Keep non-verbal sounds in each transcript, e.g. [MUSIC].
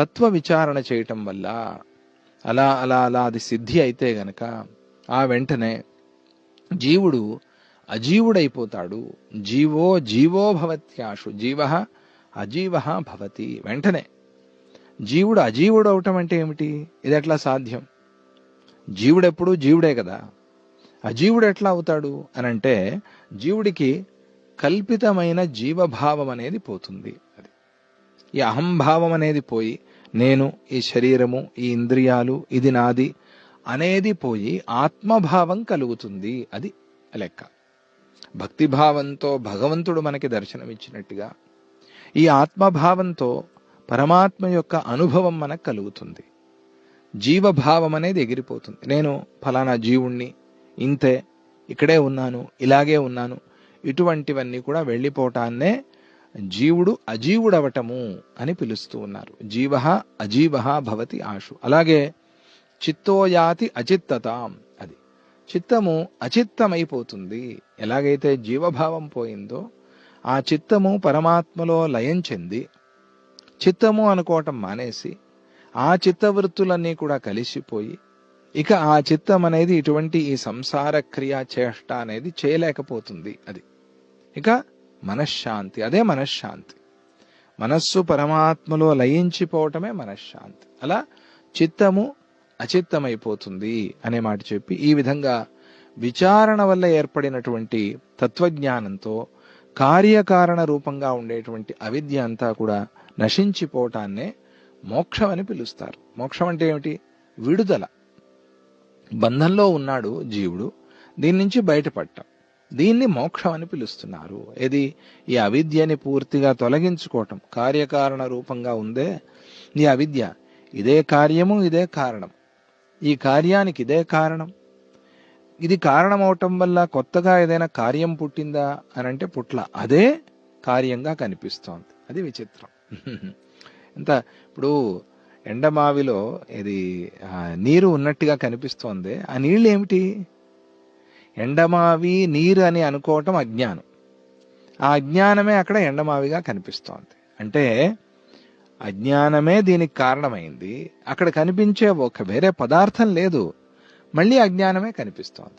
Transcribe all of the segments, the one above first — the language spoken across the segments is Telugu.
తత్వ విచారణ చేయటం వల్ల అలా అలా అలా అది సిద్ధి అయితే గనక ఆ వెంటనే జీవుడు అజీవుడైపోతాడు. జీవో జీవో భవత్యాషు జీవ అజీవ భవతి వెంటనే. జీవుడు అజీవుడు అవటం అంటే ఏమిటి? ఇది ఎట్లా సాధ్యం? జీవుడెప్పుడు? జీవుడే కదా. అజీవుడు ఎట్లా అవుతాడు అని అంటే జీవుడికి కల్పితమైన జీవభావం అనేది పోతుంది. అది ఈ అహంభావం అనేది పోయి నేను ఈ శరీరము ఈ ఇంద్రియాలు ఇది నాది అనేది పోయి ఆత్మభావం కలుగుతుంది. అది లెక్క. భక్తిభావంతో భగవంతుడు మనకి దర్శనమిచ్చినట్టుగా ఈ ఆత్మభావంతో పరమాత్మ యొక్క అనుభవం మనకు కలుగుతుంది. జీవభావం అనేది ఎగిరిపోతుంది. నేను ఫలానా జీవుణ్ణి ఇంతే ఇక్కడే ఉన్నాను ఇలాగే ఉన్నాను ఇటువంటివన్నీ కూడా వెళ్ళిపోవటాన్నే జీవుడు అజీవుడవటము అని పిలుస్తూ ఉన్నారు. జీవ అజీవ భవతి ఆశు. అలాగే చిత్తోయాతి అచిత్తతాం అది. చిత్తము అచిత్తమైపోతుంది. ఎలాగైతే జీవభావం పోయిందో ఆ చిత్తము పరమాత్మలో లయం చెంది చిత్తము అనుకోవటం మానేసి ఆ చిత్తవృత్తులన్నీ కూడా కలిసిపోయి ఇక ఆ చిత్తం అనేది ఇటువంటి ఈ సంసార క్రియ చేష్ట అనేది చేయలేకపోతుంది అది. ఇక మనశ్శాంతి. అదే మనశ్శాంతి. మనస్సు పరమాత్మలో లయించిపోవటమే మనశ్శాంతి. అలా చిత్తము అచిత్తమైపోతుంది అనే మాట చెప్పి ఈ విధంగా విచారణ వల్ల ఏర్పడినటువంటి తత్వజ్ఞానంతో కార్యకారణ రూపంగా ఉండేటువంటి అవిద్య అంతా కూడా నశించిపోవటాన్నే మోక్షం అని పిలుస్తారు. మోక్షం అంటే ఏమిటి? విడుదల. బంధంలో ఉన్నాడు జీవుడు. దీని నుంచి బయటపడటం దీన్ని మోక్షం అని పిలుస్తున్నారు. ఇది ఈ అవిద్యని పూర్తిగా తొలగించుకోవటం. కార్యకారణ రూపంగా ఉందే ఈ అవిద్య. ఇదే కార్యము ఇదే కారణం. ఈ కార్యానికి ఇదే కారణం. ఇది కారణం అవటం వల్ల కొత్తగా ఏదైనా కార్యం పుట్టిందా అని అంటే పుట్ల. అదే కార్యంగా కనిపిస్తోంది. అది విచిత్రం. ఎంత ఇప్పుడు ఎండమావిలో ఇది నీరు ఉన్నట్టుగా కనిపిస్తోంది. ఆ నీళ్ళు ఏమిటి ఎండమావి నీరు అని అనుకోవటం అజ్ఞానం. ఆ అజ్ఞానమే అక్కడ ఎండమావిగా కనిపిస్తోంది. అంటే అజ్ఞానమే దీనికి కారణమైంది. అక్కడ కనిపించే ఒక వేరే పదార్థం లేదు. మళ్ళీ అజ్ఞానమే కనిపిస్తోంది.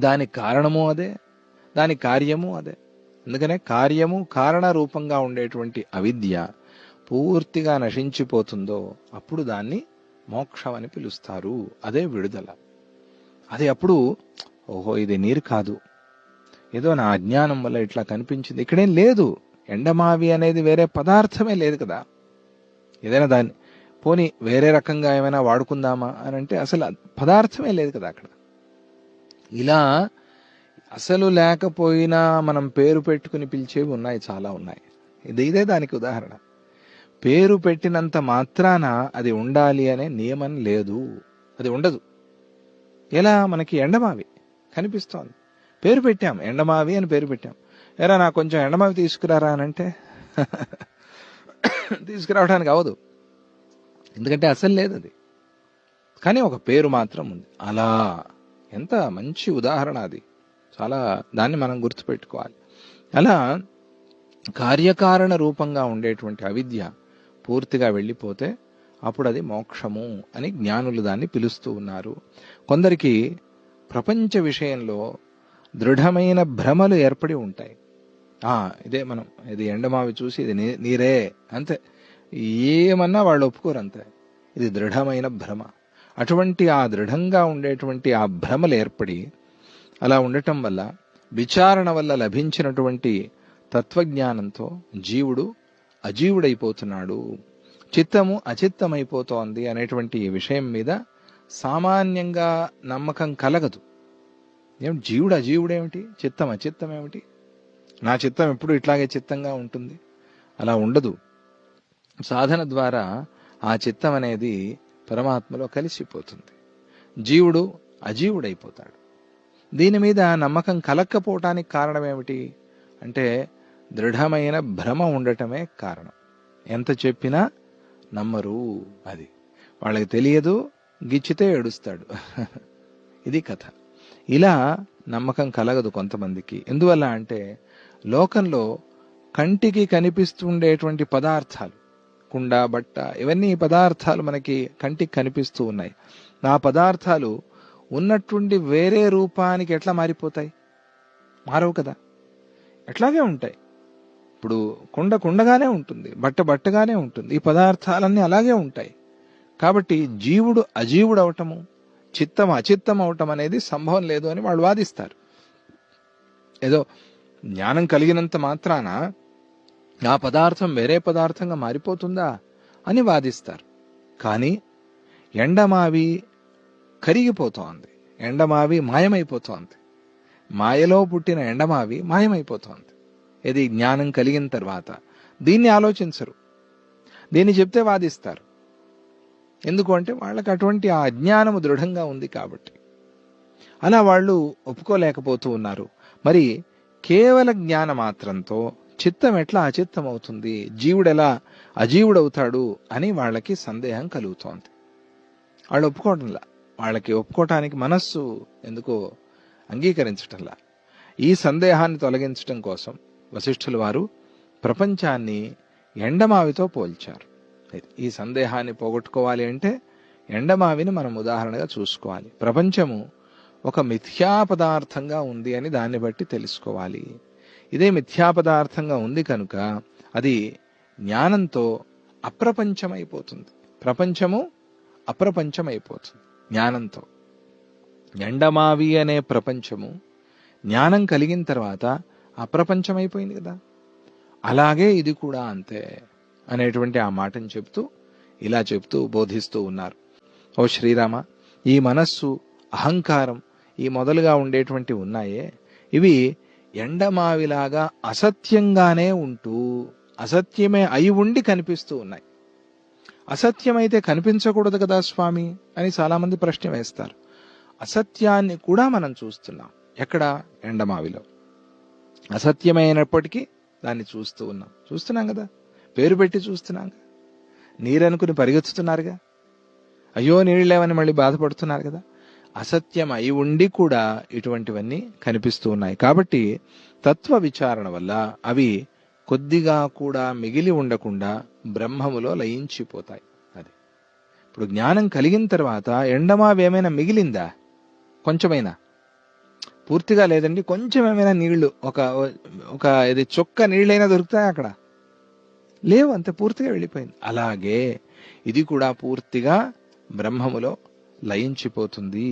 దానికి కారణము అదే. దాని కార్యము అదే. అందుకనే కార్యము కారణ రూపంగా ఉండేటువంటి అవిద్య పూర్తిగా నశించిపోతుందో అప్పుడు దాన్ని మోక్షం అని పిలుస్తారు. అదే విడుదల. అది అప్పుడు ఓహో ఇది నీరు కాదు. ఏదో నా అజ్ఞానం వల్ల ఇట్లా కనిపించింది. ఇక్కడేం లేదు. ఎండమావి అనేది వేరే పదార్థమే లేదు కదా. ఏదైనా దాన్ని పోని వేరే రకంగా ఏమైనా వాడుకుందామా అని అంటే అసలు పదార్థమే లేదు కదా అక్కడ. ఇలా అసలు లేకపోయినా మనం పేరు పెట్టుకుని పిలిచేవి ఉన్నాయి చాలా ఉన్నాయి. ఇది ఇదే దానికి ఉదాహరణ. పేరు పెట్టినంత మాత్రాన అది ఉండాలి అనే నియమం లేదు. అది ఉండదు. ఎలా? మనకి ఎండమావి. కనిపిస్తోంది. పేరు పెట్టాం ఎండమావి అని పేరు పెట్టాం. ఎరా నాకు కొంచెం ఎండమావి తీసుకురారా అని అంటే [COUGHS] తీసుకురావడానికి అవదు ఎందుకంటే అసలు లేదు అది. కానీ ఒక పేరు మాత్రం ఉంది. అలా. ఎంత మంచి ఉదాహరణ అది. చాలా దాన్ని మనం గుర్తుపెట్టుకోవాలి. అలా కార్యకారణ రూపంగా ఉండేటువంటి అవిద్య పూర్తిగా వెళ్ళిపోతే అప్పుడు అది మోక్షము అని జ్ఞానులు దాన్ని పిలుస్తూ ఉన్నారు. కొందరికి ప్రపంచ విషయంలో దృఢమైన భ్రమలు ఏర్పడి ఉంటాయి. ఆ ఇదే మనం ఇది ఎండమావి చూసి ఇది నీ- నీరే అంతే. ఏమన్నా వాళ్ళు ఒప్పుకోరు అంతే. ఇది దృఢమైన భ్రమ. అటువంటి ఆ దృఢంగా ఉండేటువంటి ఆ భ్రమలు ఏర్పడి అలా ఉండటం వల్ల విచారణ వల్ల లభించినటువంటి తత్వజ్ఞానంతో జీవుడు అజీవుడైపోతున్నాడు. చిత్తము అచిత్తమైపోతోంది అనేటువంటి విషయం మీద సామాన్యంగా నమ్మకం కలగదు. ఏం జీవుడు అజీవుడేమిటి చిత్తం అచిత్తం ఏమిటి? నా చిత్తం ఎప్పుడు ఇట్లాగే చిత్తంగా ఉంటుంది. అలా ఉండదు. సాధన ద్వారా ఆ చిత్తం అనేది పరమాత్మలో కలిసిపోతుంది. జీవుడు అజీవుడైపోతాడు. దీని మీద నమ్మకం కలక్కపోవటానికి కారణం ఏమిటి? అంటే దృఢమైన భ్రమ ఉండటమే కారణం. ఎంత చెప్పినా నమ్మరు అది. వాళ్ళకి తెలియదు గిచ్చితే ఏడుస్తాడు. ఇది కథ. ఇలా నమ్మకం కలగదు కొంతమందికి. ఎందువల్ల అంటే లోకంలో కంటికి కనిపిస్తుండేటువంటి పదార్థాలు కుండ బట్ట ఇవన్నీ పదార్థాలు మనకి కంటికి కనిపిస్తూ ఉన్నాయి. ఆ పదార్థాలు ఉన్నట్టుండి వేరే రూపానికి ఎట్లా మారిపోతాయి? మారవు కదా. ఎట్లాగే ఉంటాయి. ఇప్పుడు కుండ కుండగానే ఉంటుంది బట్ట బట్టగానే ఉంటుంది. ఈ పదార్థాలన్నీ అలాగే ఉంటాయి. కాబట్టి జీవుడు అజీవుడు అవటము చిత్తం అచిత్తం అవటం అనేది సంభవం లేదు అని వాళ్ళు వాదిస్తారు. ఏదో జ్ఞానం కలిగినంత మాత్రాన ఆ పదార్థం వేరే పదార్థంగా మారిపోతుందా అని వాదిస్తారు. కానీ ఎండమావి కరిగిపోతోంది. ఎండమావి మాయమైపోతోంది. మాయలో పుట్టిన ఎండమావి మాయమైపోతోంది. ఇది జ్ఞానం కలిగిన తర్వాత దీన్ని ఆలోచించరు. దీన్ని చెప్తే వాదిస్తారు. ఎందుకు అంటే వాళ్ళకి అటువంటి ఆ అజ్ఞానము దృఢంగా ఉంది కాబట్టి. అలా వాళ్ళు ఒప్పుకోలేకపోతూ ఉన్నారు. మరి కేవల జ్ఞాన మాత్రంతో చిత్తం ఎట్లా అచిత్తం అవుతుంది జీవుడు ఎలా అజీవుడవుతాడు అని వాళ్ళకి సందేహం కలుగుతోంది. వాళ్ళు ఒప్పుకోవటంలా వాళ్ళకి ఒప్పుకోవటానికి మనస్సు ఎందుకో అంగీకరించటంలా. ఈ సందేహాన్ని తొలగించటం కోసం వశిష్ఠుల వారు ప్రపంచాన్ని ఎండమావితో పోల్చారు. ఈ సందేహాన్ని పోగొట్టుకోవాలి అంటే ఎండమావిని మనం ఉదాహరణగా చూసుకోవాలి. ప్రపంచము ఒక మిథ్యా పదార్థంగా ఉంది అని దాన్ని బట్టి తెలుసుకోవాలి. ఇదే మిథ్యా పదార్థంగా ఉంది కనుక అది జ్ఞానంతో అప్రపంచమైపోతుంది. ప్రపంచము అప్రపంచమైపోతుంది జ్ఞానంతో. ఎండమావి అనే ప్రపంచము జ్ఞానం కలిగిన తర్వాత అప్రపంచమైపోయింది కదా. అలాగే ఇది కూడా అంతే. అనేటువంటి ఆ మాటను చెప్తూ ఇలా చెప్తూ బోధిస్తూ ఉన్నారు. ఓ శ్రీరామ ఈ మనస్సు అహంకారం ఈ మొదలుగా ఉండేటువంటి ఉన్నాయే. ఇవి ఎండమావిలాగా అసత్యంగానే ఉంటూ అసత్యమే అయి ఉండి కనిపిస్తూ ఉన్నాయి. అసత్యమైతే కనిపించకూడదు కదా స్వామి అని చాలామంది ప్రశ్న వేస్తారు. అసత్యాన్ని కూడా మనం చూస్తున్నాం. ఎక్కడ? ఎండమావిలో. అసత్యమైనప్పటికీ దాన్ని చూస్తూ ఉన్నాం. చూస్తున్నాం కదా? పేరు పెట్టి చూస్తున్నాం నీరనుకుని పరిగెత్తుతున్నారుగా. అయ్యో నీళ్ళు లేవని మళ్ళీ బాధపడుతున్నారు కదా. అసత్యం అయి ఉండి కూడా ఇటువంటివన్నీ కనిపిస్తూ ఉన్నాయి. కాబట్టి తత్వ విచారణ వల్ల అవి కొద్దిగా కూడా మిగిలి ఉండకుండా బ్రహ్మములో లయించిపోతాయి. అది. ఇప్పుడు జ్ఞానం కలిగిన తర్వాత ఎండమావేమైనా మిగిలిందా? కొంచెమైనా. పూర్తిగా లేదండి. కొంచెం ఏమైనా నీళ్ళు ఒక ఒక ఇది చొక్క నీళ్ళైనా దొరుకుతాయి అక్కడ? లేవు అంత పూర్తిగా వెళ్ళిపోయింది. అలాగే ఇది కూడా పూర్తిగా బ్రహ్మములో లయించిపోతుంది.